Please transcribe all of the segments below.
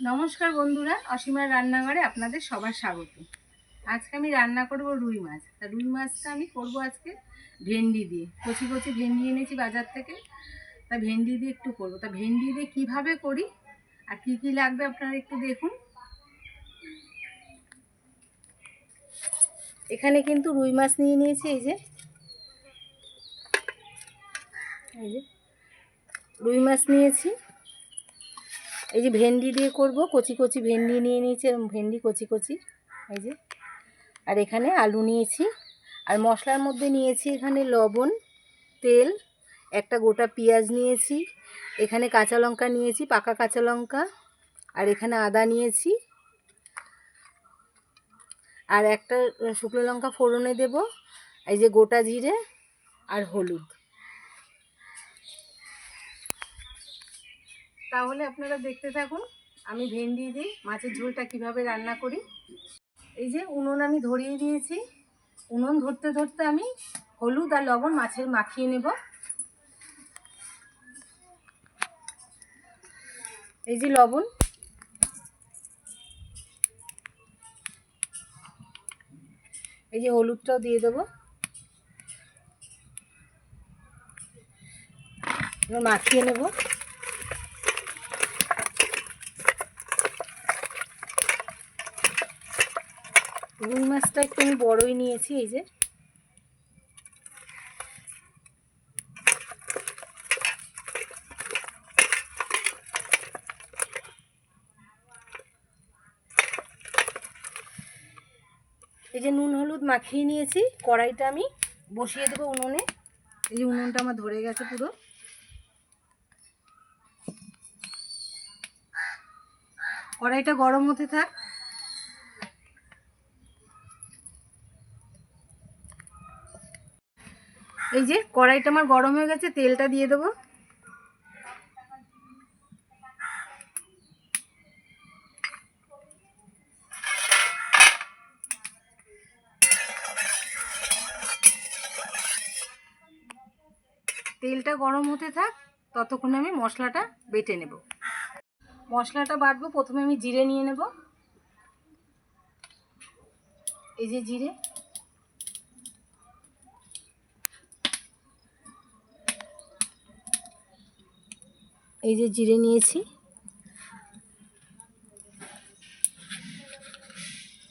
নমস্কার বন্ধুরা, অসীমার রান্নাঘরে আপনাদের সবার স্বাগত। আজকে আমি রান্না করব রুই মাছ। তা রুই মাছটা আমি করব আজকে ভেন্ডি দিয়ে। কচি কচি ভেন্ডি এনেছি বাজার থেকে। তা ভেন্ডি দিয়ে একটু করব। তা ভেন্ডি দিয়ে কীভাবে করি আর কি কি লাগবে আপনারা একটু দেখুন। এখানে কিন্তু রুই মাছ নিয়ে নিয়েছি, এই যে। এই যে। রুই মাছ নিয়েছি। এই যে ভেন্ডি দিয়ে করব, কচি কচি ভেন্ডি নিয়ে নিয়েছি ভেন্ডি কচি কচি, এই যে। আর এখানে আলু নিয়েছি, আর মশলার মধ্যে নিয়েছি এখানে লবণ, তেল, একটা গোটা পেঁয়াজ নিয়েছি, এখানে কাঁচা লঙ্কা নিয়েছি, পাকা কাঁচা লঙ্কা, আর এখানে আদা নিয়েছি। আর একটা শুকনো লঙ্কা ফোড়নে দেব, এই যে গোটা জিরে আর হলুদ। তাহলে আপনারা দেখতে থাকুন। আমি ভেন্ডি দিই, মাছের ঝোলটা কীভাবে রান্না করি। এই যে উনুন আমি ধরিয়ে দিয়েছি। উনুন ধরতে ধরতে আমি হলুদ আর লবণ মাছের মাখিয়ে নেব। এই যে লবণ। এই যে হলুদটাও দিয়ে দেবো। মাখিয়ে নেব। রুই মাছটা একটু আমি বড়ই নিয়েছি, এই যে। এই যে নুন, হলুদ মাখিয়ে নিয়েছি, কড়াইটা আমি বসিয়ে দেবো উনুনে। এই যে উনুনটা আমার ধরে গেছে পুরো। কড়াইটা গরম হতে থাক। এই যে কড়াইটা আমার গরম হয়ে গেছে, তেলটা দিয়ে দেবো। তেলটা গরম হতে থাক, ততক্ষণে আমি মশলাটা বেটে নেব। মশলাটা বাটবো, প্রথমে আমি জিরে নিয়ে নেব। এই যে জিরে। এই যে জিরে নিয়েছি।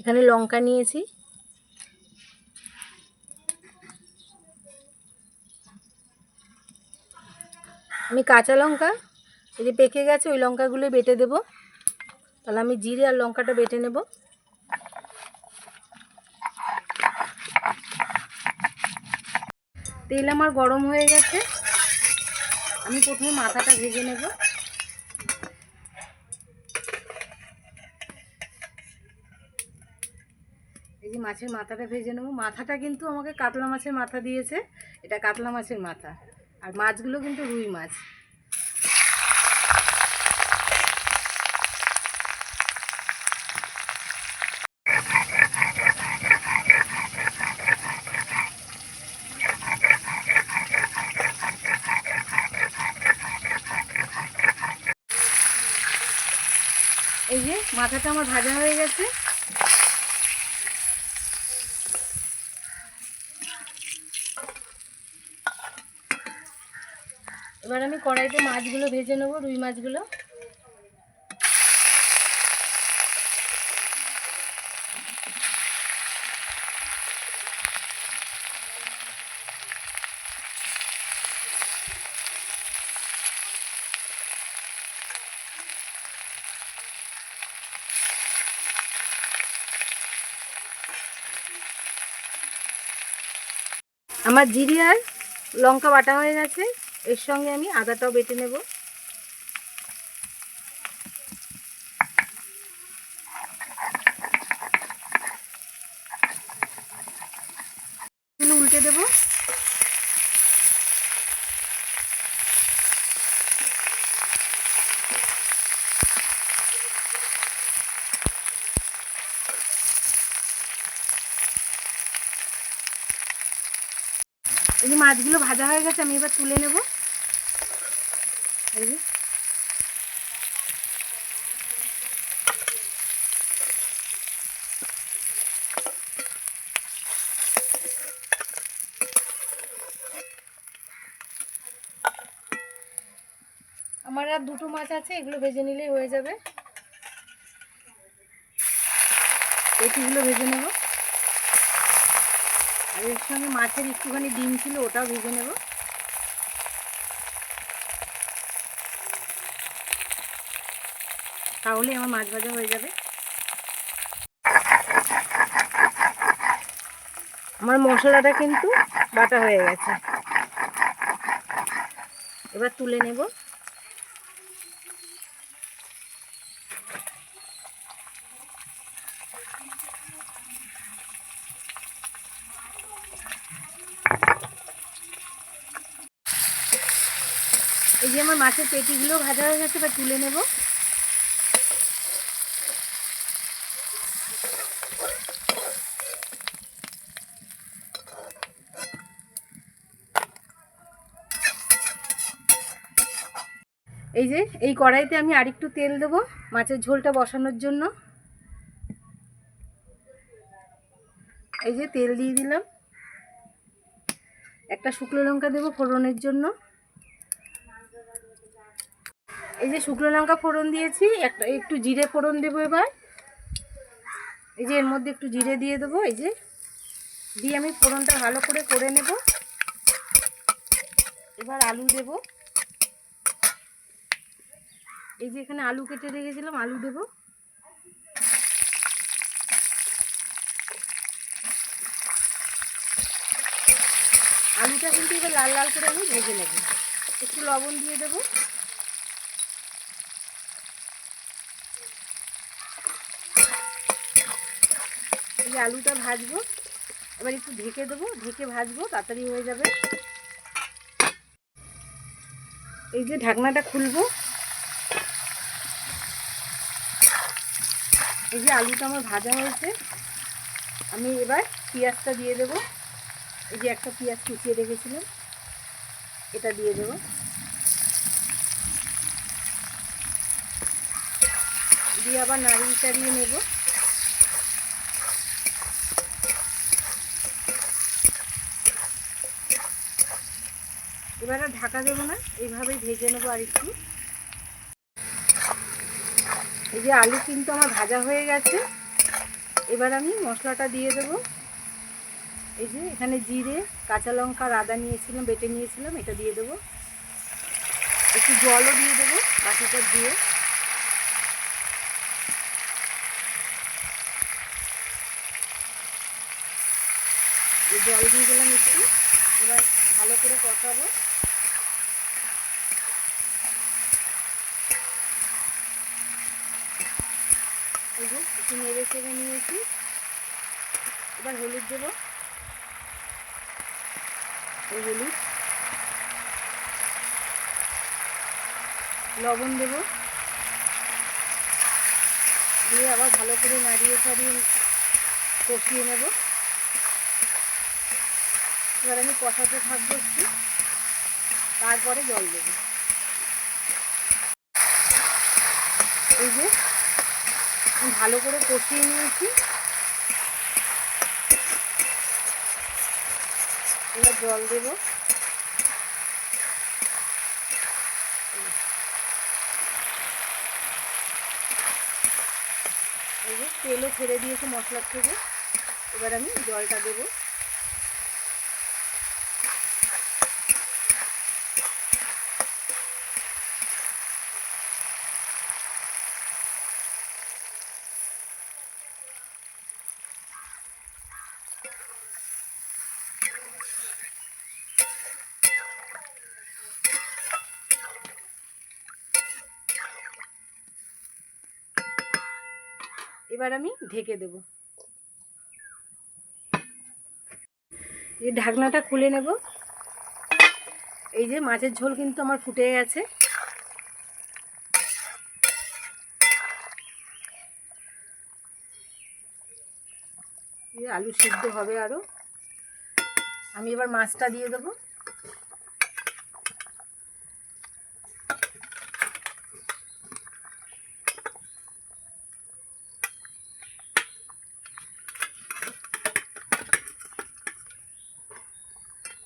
এখানে লঙ্কা নিয়েছি। আমি কাঁচা লঙ্কা, এই যে পেকে গেছে, ওই লঙ্কাগুলো বেটে দেব। তাহলে আমি জিরে আর লঙ্কাটা বেটে নেব। তেল আমার গরম হয়ে গেছে। আমি প্রথমে মাথাটা ভেজে নেব। এই যে মাছের মাথাটা ভেজে নেব। মাথাটা কিন্তু আমাকে কাতলা মাছের মাথা দিয়েছে। এটা কাতলা মাছের মাথা। আর মাছগুলো কিন্তু রুই মাছ এই যে মাথাটা আমার ভাজা হয়ে গেছে। এবার আমি কড়াইতে মাছগুলো ভেজে নেব রুই মাছগুলো। আমার জিরি আর লঙ্কা বাটা হয়ে গেছে। এর সঙ্গে আমি আদাটাও বেটে নেব। এই যে মাছগুলো ভাজা হয়ে গেছে, আমি এবার তুলে নেব। এই যে। আমার আর দুটো মাছ আছে, এগুলো ভেজে নিলেই হয়ে যাবে। এটিগুলো ভেজে নেব? আর এর সঙ্গে মাছের একটুখানি ডিম ছিল, ওটাও ভেজে নেব। তাহলে আমার মাছ ভাজা হয়ে যাবে। আমার মশলাটা কিন্তু বাটা হয়ে গেছে। এবার তুলে নেব। আমার মাছের পেটিগুলো ভাজা হয়ে গেছে বা তুলে নেব। এই যে, এই কড়াইতে আমি আরেকটু তেল দেবো মাছের ঝোলটা বসানোর জন্য। এই যে তেল দিয়ে দিলাম। একটা শুকনো লঙ্কা দেবো ফোড়নের জন্য। এই যে শুকনো লঙ্কা ফোড়ন দিয়েছি, একটা একটু জিরে ফোড়ন দেবো এবার। এই যে এর মধ্যে একটু জিরে দিয়ে দেবো, এই যে। দিয়ে আমি ফোড়নটা ভালো করে করে নেব। এবার আলু দেবো। এই যে এখানে আলু কেটে রেখেছিলাম, আলু দেবো। আলুটা কিন্তু এবার লাল লাল করে আমি ভেজে নেব। একটু লবণ দিয়ে দেবো। এই আলুটা ভাজবো। এবার একটু ঢেকে দেবো, ঢেকে ভাজবো, তাড়াতাড়ি হয়ে যাবে। এই যে ঢাকনাটা খুলবো। এই যে আলুটা আমার ভাজা হয়েছে। আমি এবার পেঁয়াজটা দিয়ে দেবো। এই যে একটা পেঁয়াজ কুচিয়ে রেখেছিলাম, এটা দিয়ে দেবো। দিয়ে আবার নাড়িয়ে চাড়িয়ে নেব। এবার ঢাকা দেবো না, এইভাবেই ভেজে নেব আর একটু। এই যে আলু কিন্তু আমার ভাজা হয়ে গেছে, এবার আমি মশলাটা দিয়ে দেবো। এই যে এখানে জিরে, কাঁচা লঙ্কা আদা নিয়েছিলাম, বেটে নিয়েছিলাম, এটা দিয়ে দেবো। একটু জলও দিয়ে দেবো, বাকিটা দিয়ে। জল দিয়ে দিলাম একটু, এবার ভালো করে কষাবো। একটু নেড়ে চেড়ে নিয়েছি। এবার হলুদ দেবো। এই হলুদ। লবণ দেবো। দিয়ে আবার ভালো করে নাড়িয়ে ছাড়িয়ে কষিয়ে নেব। এবার আমি কষাতে থাকব একটু তারপরে জল দেবো। এই যে ভালো করে কষিয়ে নিয়েছি। এবার জল দেব। এই যে তেলও ছেড়ে দিয়েছে মশলার থেকে। এবার আমি জলটা দেবো। এবার আমি ঢেকে দেব। এই ঢাকনাটা খুলে নেব। এই যে মাছের ঝোল কিন্তু আমার ফুটে গেছে। আলু সিদ্ধ হবে আরও আমি এবার মাছটা দিয়ে দেবো।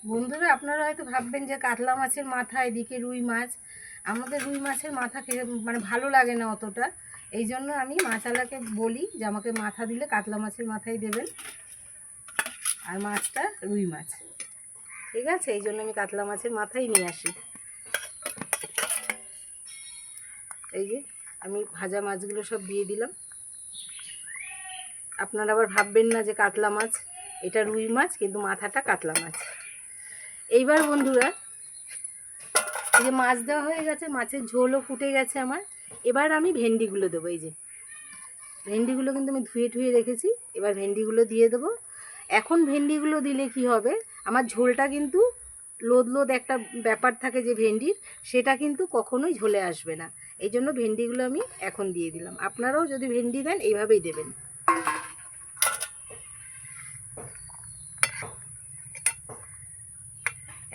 বন্ধুরা, আপনারা হয়তো ভাববেন যে কাতলা মাছের মাথা, এদিকে রুই মাছ। আমাদের রুই মাছের মাথা খেয়ে মানে ভালো লাগে না অতটা। এই জন্য আমি মাছালাকে বলি যে আমাকে মাথা দিলে কাতলা মাছের মাথাই দেবেন। আর মাছটা রুই মাছ। ঠিক আছে? এই জন্য আমি কাতলা মাছের মাথাই নিয়ে আসি। এই যে, আমি ভাজা মাছগুলো সব দিয়ে দিলাম। আপনারা আবার ভাববেন না যে কাতলা মাছ, এটা রুই মাছ, কিন্তু মাথাটা কাতলা মাছ। এইবার বন্ধুরা, এই যে মাছ দেওয়া হয়ে গেছে, মাছের ঝোলও ফুটে গেছে আমার। এবার আমি ভেন্ডিগুলো দেবো, এই যে। ভেন্ডিগুলো কিন্তু আমি ধুয়ে ধুয়ে রেখেছি, এবার ভেন্ডিগুলো দিয়ে দেবো। এখন ভেন্ডিগুলো দিলে কি হবে, আমার ঝোলটা কিন্তু লোদ লোদ একটা ব্যাপার থাকে যে ভেন্ডির, সেটা কিন্তু কখনোই ঝোলে আসবে না। এই জন্য ভেন্ডিগুলো আমি এখন দিয়ে দিলাম। আপনারাও যদি ভেন্ডি দেন, এইভাবেই দেবেন।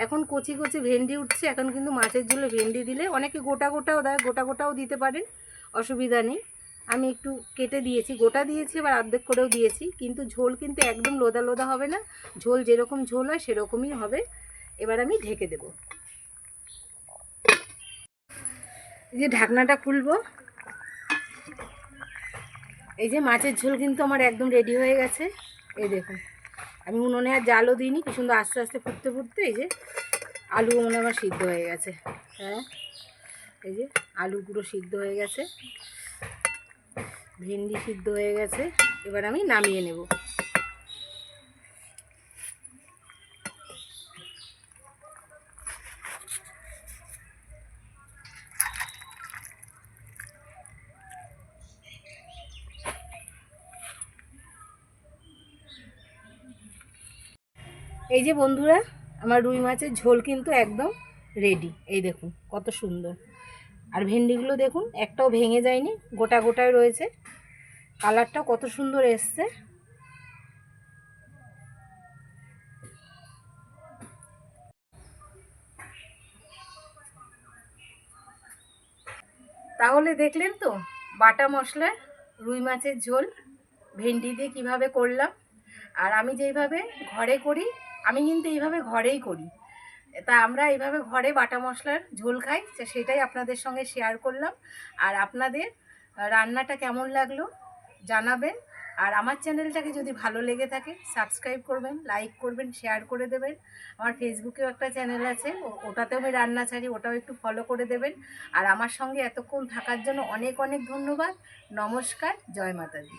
এখন কচি কচি ভেন্ডি উঠছে, এখন কিন্তু মাছের ঝোলে ভেন্ডি দিলে অনেকে গোটা গোটাও দেয়, গোটা গোটাও দিতে পারেন, অসুবিধা নেই। আমি একটু কেটে দিয়েছি, গোটা দিয়েছি, এবার অর্ধেক করেও দিয়েছি, কিন্তু ঝোল কিন্তু একদম লোদা লোদা হবে না, ঝোল যেরকম ঝোল হয় সেরকমই হবে, এবার আমি ঢেকে দেব। এই যে ঢাকনাটা খুলবো, এই যে মাছের ঝোল কিন্তু আমার একদম রেডি হয়ে গেছে, এই দেখুন। আমি উনুনে আর জালও দিইনি, কি সুন্দর আস্তে আস্তে ফুটতে ফুটতে এই যে আলু মনে আমার সিদ্ধ হয়ে গেছে। হ্যাঁ এই যে আলু সিদ্ধ হয়ে গেছে, ভেন্ডি সিদ্ধ হয়ে গেছে, এবার আমি নামিয়ে নেব। এই যে বন্ধুরা, আমার রুই মাছের ঝোল কিন্তু একদম রেডি এই দেখুন, কত সুন্দর। আর ভেন্ডিগুলো দেখুন, একটাও ভেঙে যায়নি, গোটা গোটায় রয়েছে। কালারটাও কত সুন্দর এসছে। তাহলে দেখলেন তো, বাটা মশলার রুই মাছের ঝোল, ভেন্ডি দিয়ে কীভাবে করলাম। আর আমি যেইভাবে ঘরে করি আমি কিন্তু এইভাবে ঘরেই করি। তা আমরা এইভাবে ঘরে বাটা মশলার ঝোল খাই সেটাই আপনাদের সঙ্গে শেয়ার করলাম। আর আপনাদের রান্নাটা কেমন লাগল জানাবেন। আর আমার চ্যানেলটাকে যদি ভালো লেগে থাকে সাবস্ক্রাইব করবেন লাইক করবেন শেয়ার করে দেবেন। আমার ফেসবুকেও একটা চ্যানেল আছে ওটাতেও আমি রান্না ছাড়ি, ওটাও একটু ফলো করে দেবেন। আর আমার সঙ্গে এতক্ষণ থাকার জন্য অনেক অনেক ধন্যবাদ। নমস্কার, জয় মাতাদি